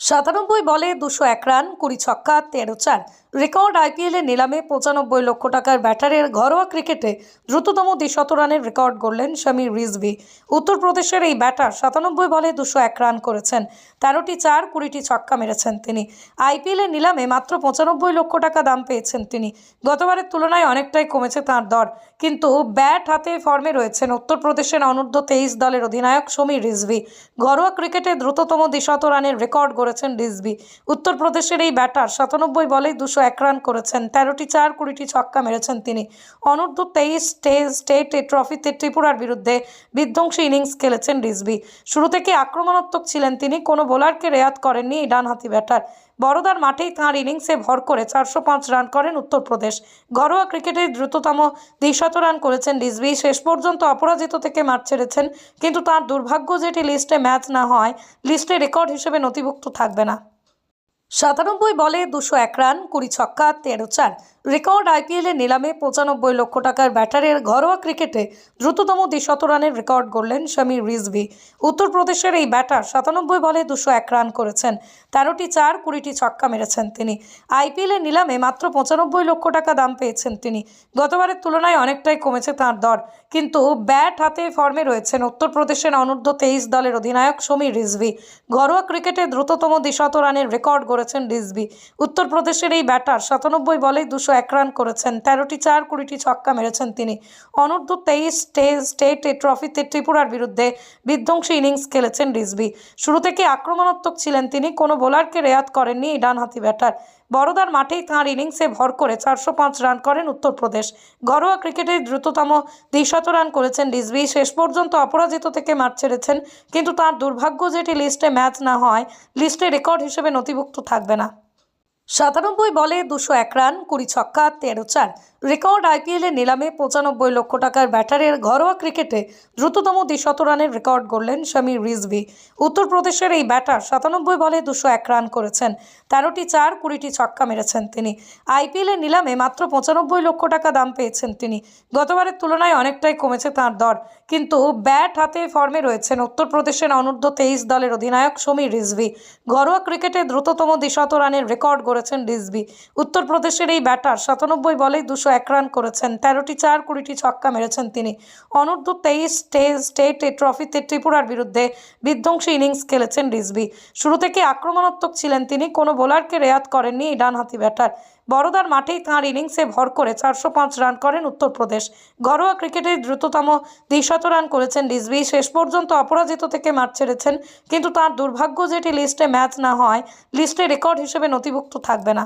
সাতানব্বই বলে দুশো এক রান কুড়ি ছক্কা তেরো চার। রেকর্ড আইপিএলে নিলামে পঁচানব্বই লক্ষ টাকার ব্যাটারের ঘরোয়া ক্রিকেটে দ্রুততম দ্বিশত রানের রেকর্ড গড়লেন শামির রিজভি। উত্তরপ্রদেশের এই ব্যাটার সাতানব্বই বলে দুশো এক রান করেছেন। তেরোটি চার, কুড়িটি ছক্কা মেরেছেন তিনি। আইপিএলে নিলামে মাত্র পঁচানব্বই লক্ষ টাকা দাম পেয়েছেন তিনি। গতবারের তুলনায় অনেকটাই কমেছে তার দর। কিন্তু ব্যাট হাতে ফর্মে রয়েছেন উত্তরপ্রদেশের অনূর্ধ্ব তেইশ দলের অধিনায়ক সমীর রিজভি। ঘরোয়া ক্রিকেটে দ্রুততম দ্বিশত রানের রেকর্ড গড়েছেন রিজভি। উত্তরপ্রদেশের এই ব্যাটার সাতানব্বই বলেই দুশো এক রান করেছেন। তেরোটি চার, কুড়িটি ছক্কা মেরেছেন তিনি। অনূর্ধ্ব তেইশ স্টেট ট্রফিতে ত্রিপুরার বিরুদ্ধে বিধ্বংসী ইনিংস খেলেছেন রিজভি। শুরু থেকে আক্রমণাত্মক ছিলেন তিনি, কোনো বোলারকে রেয়াত করেননি এই ডানহাতি ব্যাটার। বড়দার মাঠেই তাঁর ইনিংসে ভর করে চারশো পাঁচ রান করেন উত্তরপ্রদেশ। ঘরোয়া ক্রিকেটে দ্রুততম দ্বিশত রান করেছেন রিজভি। শেষ পর্যন্ত অপরাজিত থেকে মাঠ ছেড়েছেন, কিন্তু তার দুর্ভাগ্য যেটি লিস্টে ম্যাচ না হয় লিস্টে রেকর্ড হিসেবে নথিভুক্ত থাকবে না। সাতানব্বই বলে দুশো এক রান, কুড়ি ছক্কা, তেরো চার। রেকর্ড আইপিএলে নিলামে পঁচানব্বই লক্ষ টাকার ব্যাটারের ঘরোয়া ক্রিকেটে দ্রুততম দ্বিশত রানের রেকর্ড গড়লেন শামির রিজভি। উত্তরপ্রদেশের এই ব্যাটার সাতানব্বই বলে দুশো এক রান করেছেন। তেরোটি চার, কুড়িটি ছক্কা মেরেছেন তিনি। আইপিএলে নিলামে মাত্র পঁচানব্বই লক্ষ টাকা দাম পেয়েছেন তিনি। গতবারের তুলনায় অনেকটাই কমেছে তার দর। কিন্তু ব্যাট হাতে ফর্মে রয়েছেন উত্তরপ্রদেশের অনূর্ধ্ব তেইশ দলের অধিনায়ক সমীর রিজভি। ঘরোয়া ক্রিকেটে দ্রুততম দ্বিশত রানের রেকর্ড গড়েছেন রিজবি উত্তরপ্রদেশের এই ব্যাটার সাতানব্বই বলেই দুশো এক রান করেছেন, তেরোটি চার, কুড়িটি ছক্কা মেরেছেন তিনি। অনূর্ধ্ব তেইশ স্টেট ট্রফিতে ত্রিপুরার বিরুদ্ধে বিধ্বংসী ইনিংস খেলেছেন রিজবি শুরু থেকে আক্রমণাত্মক ছিলেন তিনি, কোনো বোলারকে রেয়াত করেননি এই ডানহাতি ব্যাটার। বড়দার মাঠেই তাঁর ইনিংসে ভর করে চারশো পাঁচ রান করেন উত্তরপ্রদেশ। ঘরোয়া ক্রিকেটে দ্রুততম দ্বিশত রান করেছেন রিজভি। শেষ পর্যন্ত অপরাজিত থেকে মাঠ ছেড়েছেন, কিন্তু তার দুর্ভাগ্য যেটি লিস্টে ম্যাচ না হয় লিস্টে রেকর্ড হিসেবে নথিভুক্ত থাকবে না। সাতানব্বই বলে দুশো এক রান, কুড়ি ছক্কা, তেরো চার। রেকর্ড আইপিএলে নিলামে পঁচানব্বই লক্ষ টাকার ব্যাটারের ঘরোয়া ক্রিকেটে দ্রুততম দ্বিশত রানের রেকর্ড গড়লেন শামির রিজভি। উত্তরপ্রদেশের এই ব্যাটার সাতানব্বই বলে দুশো এক রান করেছেন। তেরোটি চার, কুড়িটি ছক্কা মেরেছেন তিনি। আইপিএলে নিলামে মাত্র পঁচানব্বই লক্ষ টাকা দাম পেয়েছেন তিনি। গতবারের তুলনায় অনেকটাই কমেছে তার দর। কিন্তু ব্যাট হাতে ফর্মে রয়েছেন উত্তরপ্রদেশের অনূর্ধ্ব তেইশ দলের অধিনায়ক সমীর রিজভি। ঘরোয়া ক্রিকেটে দ্রুততম দ্বিশত রানের রেকর্ড গড়েছেন রিজবি উত্তরপ্রদেশের এই ব্যাটার সাতানব্বই বলেই দুশো এক রান করেছেন, তেরোটি চার, কুড়িটি ছক্কা মেরেছেন তিনি। অনূর্ধ্ব তেইশ স্টেট ট্রফিতে ত্রিপুরার বিরুদ্ধে বিধ্বংসী ইনিংস খেলেছেন রিজবি শুরু থেকে আক্রমণাত্মক ছিলেন তিনি, কোনো বোলারকে রেয়াত করেননি এই ডানহাতি ব্যাটার। বড়দার মাঠেই তাঁর ইনিংসে ভর করে চারশো পাঁচ রান করেন উত্তরপ্রদেশ। ঘরোয়া ক্রিকেটে দ্রুততম দ্বিশত রান করেছেন রিজভি। শেষ পর্যন্ত অপরাজিত থেকে মাঠ ছেড়েছেন, কিন্তু তার দুর্ভাগ্য যেটি লিস্টে ম্যাচ না হয় লিস্টে রেকর্ড হিসেবে নথিভুক্ত থাকবে না।